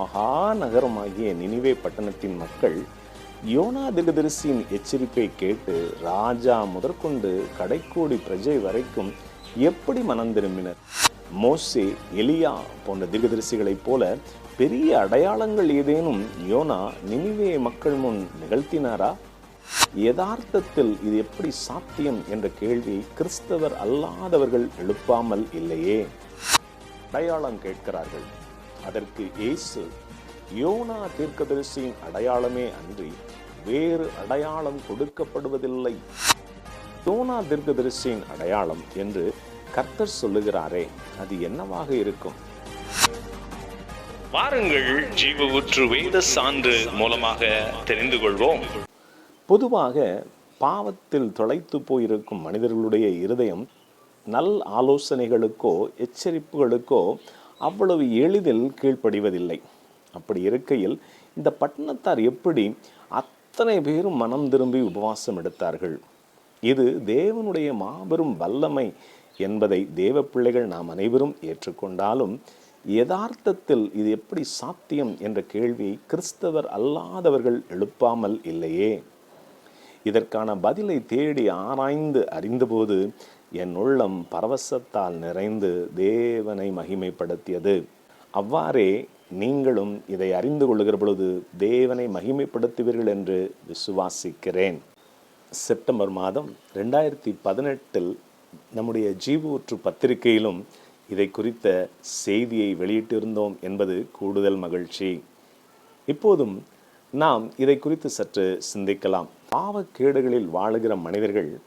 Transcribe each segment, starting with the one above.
மகாநகரமாகிய நினைவே நினிவே பட்டணத்தின் மக்கள் யோனா திகதரிசியின் எச்சரிப்பை கேட்டு ராஜா முதற்கொண்டு கடைக்கோடி பிரஜை வரைக்கும் எப்படி மனம் திரும்பினர்? மோசே எலியா போன்ற திகதரிசிகளைப் போல பெரிய அடையாளங்கள் ஏதேனும் யோனா நினிவே மக்கள் முன் நிகழ்த்தினாரா? யதார்த்தத்தில் இது எப்படி சாத்தியம் என்ற கேள்வி கிறிஸ்தவர் அல்லாதவர்கள் எழுப்பாமல் இல்லையே. அடையாளம் கேட்கிறார்கள். அதற்கு இயேசு யோனா தீர்க்கதரிசியின் அடையாளமே அன்றி வேறு அடையாளம் கொடுக்கப்படுவதில்லை. யோனா தீர்க்கதரிசியின் அடையாளம் என்று கர்த்தர் சொல்லுகிறாரே அது என்னவாக இருக்கும்? வாருங்கள் ஜீவ ஊற்று வேத சான்று மூலமாக தெரிந்து கொள்வோம். பொதுவாக பாவத்தில் தொலைத்து போயிருக்கும் மனிதர்களுடைய இருதயம் நல் ஆலோசனைகளுக்கோ எச்சரிப்புகளுக்கோ அவ்வளவு எளிதில் கீழ்ப்படிவதில்லை. அப்படி இருக்கையில் இந்த பட்டணத்தார் எப்படி அத்தனை பேரும் மனம் திரும்பி உபவாசம் எடுத்தார்கள்? இது தேவனுடைய மாபெரும் வல்லமை என்பதை தேவ பிள்ளைகள் நாம் அனைவரும் ஏற்றுக்கொண்டாலும் யதார்த்தத்தில் இது எப்படி சாத்தியம் என்ற கேள்வி கிறிஸ்தவர் அல்லாதவர்கள் எழுப்பாமல் இல்லையே. இதற்கான பதிலை தேடி ஆராய்ந்து அறிந்தபோது என் உள்ளம் பரவசத்தால் நிறைந்து தேவனை மகிமைப்படுத்தியது. அவ்வாறே நீங்களும் இதை அறிந்து கொள்ளுகிற பொழுது தேவனை மகிமைப்படுத்துவீர்கள் என்று விசுவாசிக்கிறேன். செப்டம்பர் மாதம் ரெண்டாயிரத்தி பதினெட்டில் நம்முடைய ஜீவூற்று பத்திரிகையிலும் இதை குறித்த செய்தியை வெளியிட்டிருந்தோம் என்பது கூடுதல் மகிழ்ச்சி. இப்போதும் நாம் இதை குறித்து சற்று சிந்திக்கலாம். பாவக்கேடுகளில் வாழுகிற மனிதர்கள்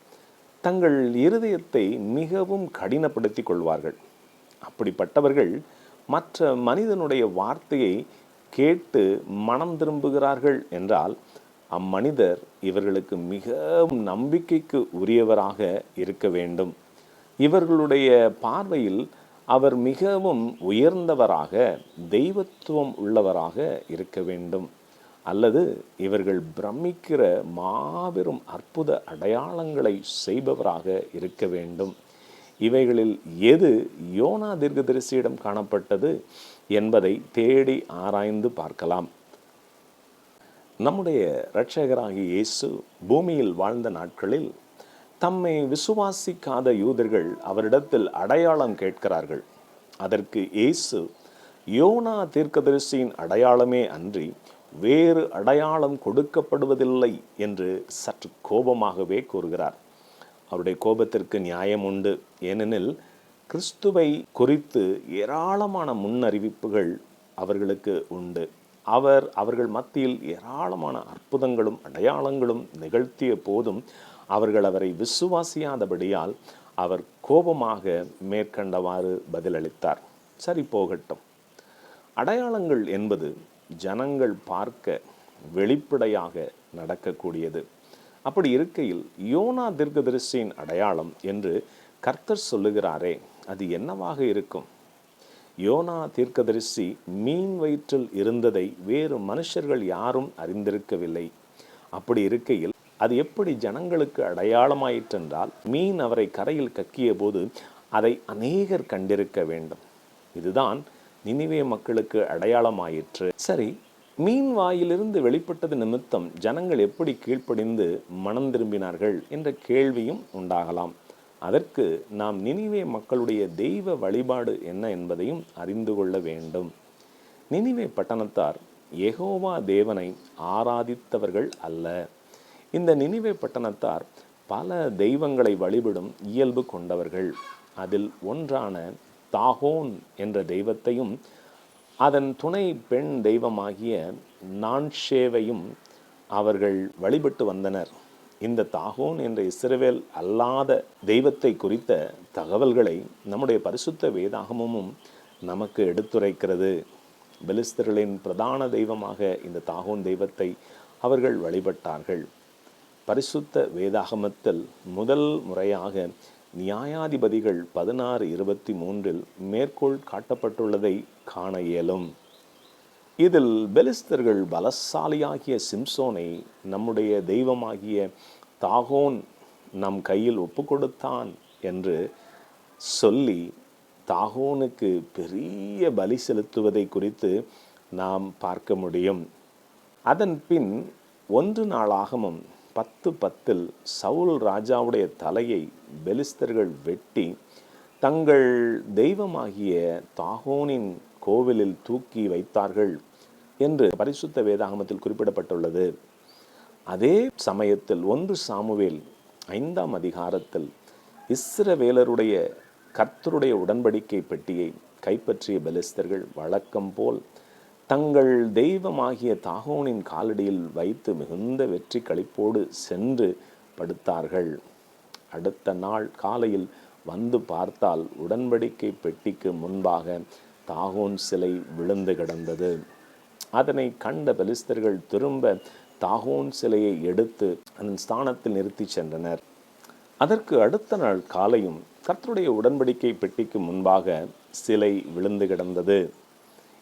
தங்கள் இருதயத்தை மிகவும் கடினப்படுத்திக் கொள்வார்கள். அப்படிப்பட்டவர்கள் மற்ற மனிதனுடைய வார்த்தையை கேட்டு மனம் திரும்புகிறார்கள் என்றால் அம்மனிதர் இவர்களுக்கு மிகவும் நம்பிக்கைக்கு உரியவராக இருக்க வேண்டும். இவர்களுடைய பார்வையில் அவர் மிகவும் உயர்ந்தவராக தெய்வத்துவம் உள்ளவராக இருக்க வேண்டும். அல்லது இவர்கள் பிரமிக்கிற மாபெரும் அற்புத அடையாளங்களை செய்பவராக இருக்க வேண்டும். இவைகளில் எது யோனா தீர்க்கதரிசியிடம் காணப்பட்டது என்பதை தேடி ஆராய்ந்து பார்க்கலாம். நம்முடைய இரட்சகராகிய இயேசு பூமியில் வாழ்ந்த நாட்களில் தம்மை விசுவாசிக்காத யூதர்கள் அவரிடத்தில் அடையாளம் கேட்கிறார்கள். அதற்கு இயேசு யோனா தீர்க்கதரிசியின் அடையாளமே அன்றி வேறு அடையாளம் கொடுக்கப்படுவதில்லை என்று சற்று கோபமாகவே கூறுகிறார். அவருடைய கோபத்திற்கு நியாயம் உண்டு. ஏனெனில் கிறிஸ்துவை குறித்து ஏராளமான முன்னறிவிப்புகள் அவர்களுக்கு உண்டு. அவர் அவர்கள் மத்தியில் ஏராளமான அற்புதங்களும் அடையாளங்களும் நிகழ்த்திய போதும் அவர்கள் அவரை விசுவாசியாதபடியால் அவர் கோபமாக மேற்கண்டவாறு பதிலளித்தார். சரி போகட்டும். அடையாளங்கள் என்பது ஜனங்கள் பார்க்க வெளிப்படையாக நடக்கக்கூடியது. அப்படி இருக்கையில் யோனா தீர்க்கதரிசியின் அடையாளம் என்று கர்த்தர் சொல்லுகிறாரே அது என்னவாக இருக்கும்? யோனா தீர்க்கதரிசி மீன் வயிற்றில் இருந்ததை வேறு மனுஷர்கள் யாரும் அறிந்திருக்கவில்லை. அப்படி இருக்கையில் அது எப்படி ஜனங்களுக்கு அடையாளமாயிற்றென்றால் மீன் அவரை கரையில் கக்கிய போது அதை அநேகர் கண்டிருக்க வேண்டும். இதுதான் நினிவே மக்களுக்கு அடையாளமாயிற்று. சரி மீன் வாயிலிருந்து வெளிப்பட்டது நிமித்தம் ஜனங்கள் எப்படி கீழ்ப்படிந்து மனம் திரும்பினார்கள் என்ற கேள்வியும் உண்டாகலாம். அதற்கு நாம் நினிவே மக்களுடைய தெய்வ வழிபாடு என்ன என்பதையும் அறிந்து கொள்ள வேண்டும். நினிவே பட்டணத்தார் எகோவா தேவனை ஆராதித்தவர்கள் அல்ல. இந்த நினைவே பட்டணத்தார் பல தெய்வங்களை வழிபடும் இயல்பு கொண்டவர்கள். அதில் ஒன்றான தாகோன் என்ற தெய்வத்தையும் அதன் துணை பெண் தெய்வமாகிய நான்ஷேவையும் அவர்கள் வழிபட்டு வந்தனர். இந்த தாகோன் என்ற இஸ்ரவேல் அல்லாத தெய்வத்தை குறித்த தகவல்களை நம்முடைய பரிசுத்த வேதாகமும் நமக்கு எடுத்துரைக்கிறது. பெலிஸ்தர்களின் பிரதான தெய்வமாக இந்த தாகோன் தெய்வத்தை அவர்கள் வழிபட்டார்கள். பரிசுத்த வேதாகமத்தில் முதல் முறையாக நியாயாதிபதிகள் பதினாறு இருபத்தி மூன்றில் மேற்கோள் காட்டப்பட்டுள்ளதை காண இயலும். இதில் பெலிஸ்தர்கள் பலசாலியாகிய சிம்சோனை நம்முடைய தெய்வமாகிய தாகோன் நம் கையில் ஒப்பு கொடுத்தான் என்று சொல்லி தாகோனுக்கு பெரிய பலி செலுத்துவதை குறித்து நாம் பார்க்க முடியும். அதன் பின் ஒன்று நாளாகமும் பத்து பத்தில் சவுல் ராஜாவுடைய தலையை பெலிஸ்தர்கள் வெட்டி தங்கள் தெய்வமாகிய தாகோனின் கோவிலில் தூக்கி வைத்தார்கள் என்று பரிசுத்த வேதாகமத்தில் குறிப்பிடப்பட்டுள்ளது. அதே சமயத்தில் ஒன்று சாமுவேல் ஐந்தாம் அதிகாரத்தில் இஸ்ரவேலருடைய கர்த்தருடைய உடன்படிக்கை பெட்டியை கைப்பற்றிய பெலிஸ்தர்கள் வழக்கம் போல் தங்கள் தெய்வமாகிய தாகோனின் காலடியில் வைத்து மிகுந்த வெற்றி களிப்போடு சென்று படுத்தார்கள். அடுத்த நாள் காலையில் வந்து பார்த்தால் உடன்படிக்கை பெட்டிக்கு முன்பாக தாகோன் சிலை விழுந்து கிடந்தது. அதனை கண்ட பெலிஸ்தர்கள் திரும்ப தாகோன் சிலையை எடுத்து அதன் ஸ்தானத்தில் நிறுத்தி சென்றனர். அதற்கு அடுத்த நாள் காலையும் கர்த்தருடைய உடன்படிக்கை பெட்டிக்கு முன்பாக சிலை விழுந்து கிடந்தது.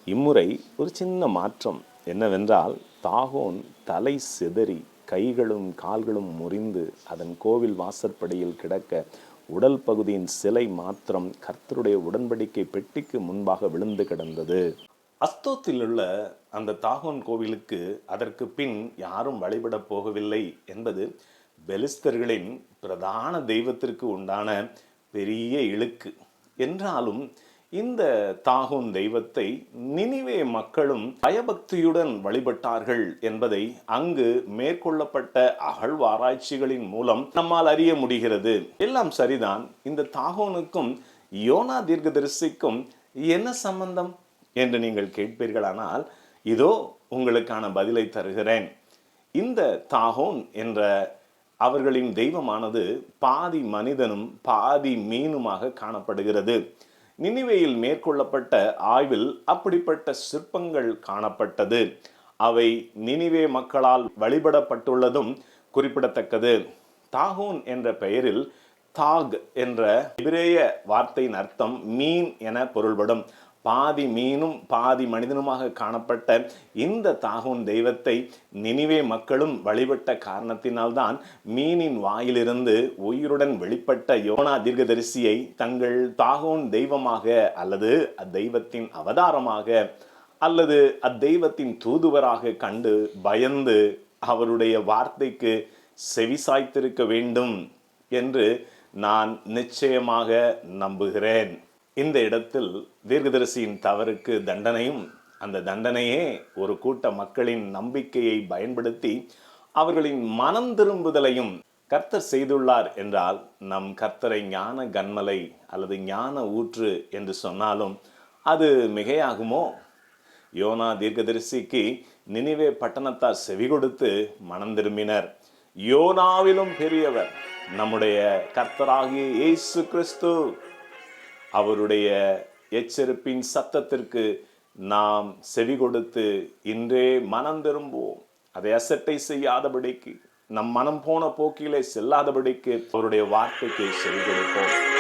இம்முறை ஒரு சின்ன மாற்றம் என்னவென்றால் தாகோன் தலை சிதறி கைகளும் கால்களும் முறிந்து அதன் கோவில் வாசற்படியில் கிடக்க உடல் பகுதியின் சிலை மாத்திரம் கர்த்தருடைய உடன்படிக்கை பெட்டிக்கு முன்பாக விழுந்து கிடந்தது. அஸ்தோத்தில் உள்ள அந்த தாகோன் கோவிலுக்கு அதற்கு பின் யாரும் வழிபடப் போகவில்லை என்பது பெலிஸ்தர்களின் பிரதான தெய்வத்திற்கு உண்டான பெரிய இழுக்கு. என்றாலும் இந்த தாகோன் தெய்வத்தை நினிவே மக்களும் பயபக்தியுடன் வழிபட்டார்கள் என்பதை அங்கு மேற்கொள்ளப்பட்ட அகழ்வாராய்ச்சிகளின் மூலம் நம்மால் அறிய முடிகிறது. எல்லாம் சரிதான். இந்த தாகோனுக்கும் யோனா தீர்க்கதரிசிக்கும் என்ன சம்பந்தம்? என்று நீங்கள் கேட்பீர்களானால் இதோ உங்களுக்கான பதிலை தருகிறேன். இந்த தாகோன் என்ற அவர்களின் தெய்வமானது பாதி மனிதனும் பாதி மீனுமாக காணப்படுகிறது. நினிவேயில் மேற்கொள்ளப்பட்ட ஆய்வில் அப்படிப்பட்ட சிற்பங்கள் காணப்பட்டது. அவை நினிவே மக்களால் வழிபடப்பட்டுள்ளதும் குறிப்பிடத்தக்கது. தாகோன் என்ற பெயரில் தாக் என்ற இபிரேய வார்த்தையின் அர்த்தம் மீன் என பொருள்படும். பாதி மீனும் பாதி மனிதனுமாக காணப்பட்ட இந்த தாகோன் தெய்வத்தை நினைவே மக்களும் வழிபட்ட காரணத்தினால்தான் மீனின் வாயிலிருந்து உயிருடன் வெளிப்பட்ட யோனா தீர்க்கதரிசியை தங்கள் தாகோன் தெய்வமாக அல்லது அத்தெய்வத்தின் அவதாரமாக அல்லது அத்தெய்வத்தின் தூதுவராக கண்டு பயந்து அவருடைய வார்த்தைக்கு செவிசாய்த்திருக்க வேண்டும் என்று நான் நிச்சயமாக நம்புகிறேன். இந்த இடத்தில் தீர்க்கதரிசியின் தவறுக்கு தண்டனையும் அந்த தண்டனையே ஒரு கூட்ட மக்களின் நம்பிக்கையை பயன்படுத்தி அவர்களின் மனம் திரும்புதலையும் கர்த்தர் செய்துள்ளார் என்றால் நம் கர்த்தரை ஞான கண்மலை அல்லது ஞான ஊற்று என்று சொன்னாலும் அது மிகையாகுமோ? யோனா தீர்க்கதரிசிக்கு நினைவே பட்டணத்தார் செவி கொடுத்து மனம் திரும்பினர். யோனாவிலும் பெரியவர் நம்முடைய கர்த்தராகிய இயேசு கிறிஸ்து அவருடைய எச்சரிப்பின் சத்தத்திற்கு நாம் செவி கொடுத்து இன்றே மனம் திரும்புவோம். அதை அசட்டை செய்யாதபடிக்கு நம் மனம் போன போக்கிலே செல்லாதபடிக்கு அவருடைய வார்த்தைக்கு செவி கொடுப்போம்.